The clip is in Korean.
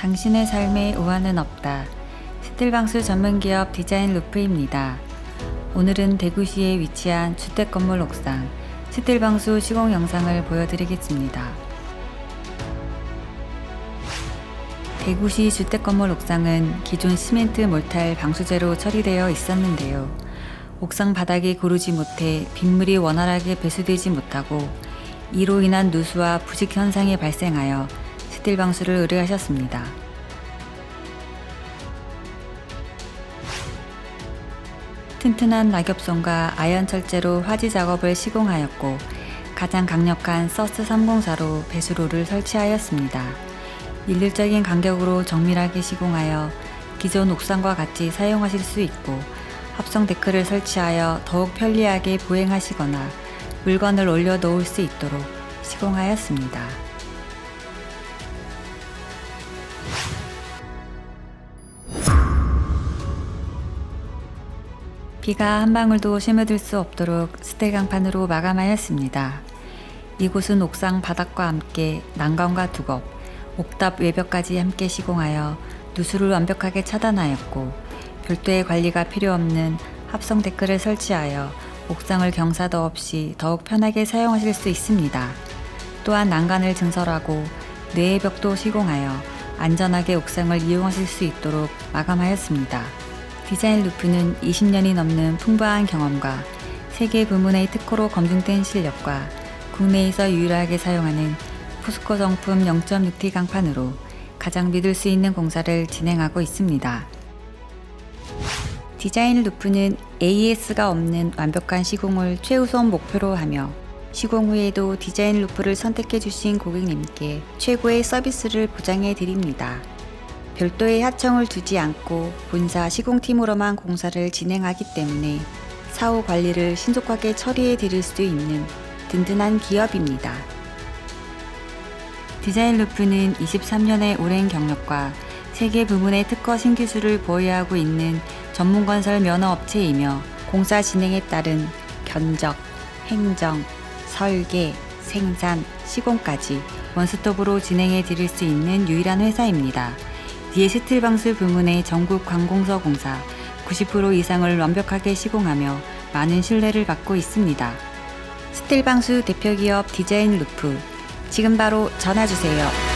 당신의 삶에 우환은 없다. 스틸방수 전문기업 디자인 루프입니다. 오늘은 대구시에 위치한 주택 건물 옥상 스틸방수 시공 영상을 보여드리겠습니다. 대구시 주택 건물 옥상은 기존 시멘트 몰탈 방수제로 처리되어 있었는데요. 옥상 바닥이 고르지 못해 빗물이 원활하게 배수되지 못하고 이로 인한 누수와 부식 현상이 발생하여 스틸 방수를 의뢰하셨습니다. 튼튼한 낙엽선과 아연 철제로 화지 작업을 시공하였고 가장 강력한 서스 304로 배수로를 설치하였습니다. 일률적인 간격으로 정밀하게 시공하여 기존 옥상과 같이 사용하실 수 있고 합성 데크를 설치하여 더욱 편리하게 보행하시거나 물건을 올려 놓을 수 있도록 시공하였습니다. 비가 한 방울도 스며들 수 없도록 스테 강판으로 마감하였습니다. 이곳은 옥상 바닥과 함께 난간과 두겁, 옥탑 외벽까지 함께 시공하여 누수를 완벽하게 차단하였고 별도의 관리가 필요 없는 합성 데크를 설치하여 옥상을 경사도 없이 더욱 편하게 사용하실 수 있습니다. 또한 난간을 증설하고 내외벽도 시공하여 안전하게 옥상을 이용하실 수 있도록 마감하였습니다. 디자인 루프는 20년이 넘는 풍부한 경험과 세계 부문의 특허로 검증된 실력과 국내에서 유일하게 사용하는 포스코 정품 0.6T 강판으로 가장 믿을 수 있는 공사를 진행하고 있습니다. 디자인 루프는 AS가 없는 완벽한 시공을 최우선 목표로 하며 시공 후에도 디자인 루프를 선택해 주신 고객님께 최고의 서비스를 보장해 드립니다. 별도의 하청을 두지 않고 본사 시공팀으로만 공사를 진행하기 때문에 사후 관리를 신속하게 처리해 드릴 수 있는 든든한 기업입니다. 디자인 루프는 23년의 오랜 경력과 세계 부문의 특허 신기술을 보유하고 있는 전문 건설 면허 업체이며 공사 진행에 따른 견적, 행정, 설계, 생산, 시공까지 원스톱으로 진행해 드릴 수 있는 유일한 회사입니다. 디에스틸 방수 부문의 전국 관공서 공사 90% 이상을 완벽하게 시공하며 많은 신뢰를 받고 있습니다. 스틸 방수 대표 기업 디자인 루프 지금 바로 전화 주세요.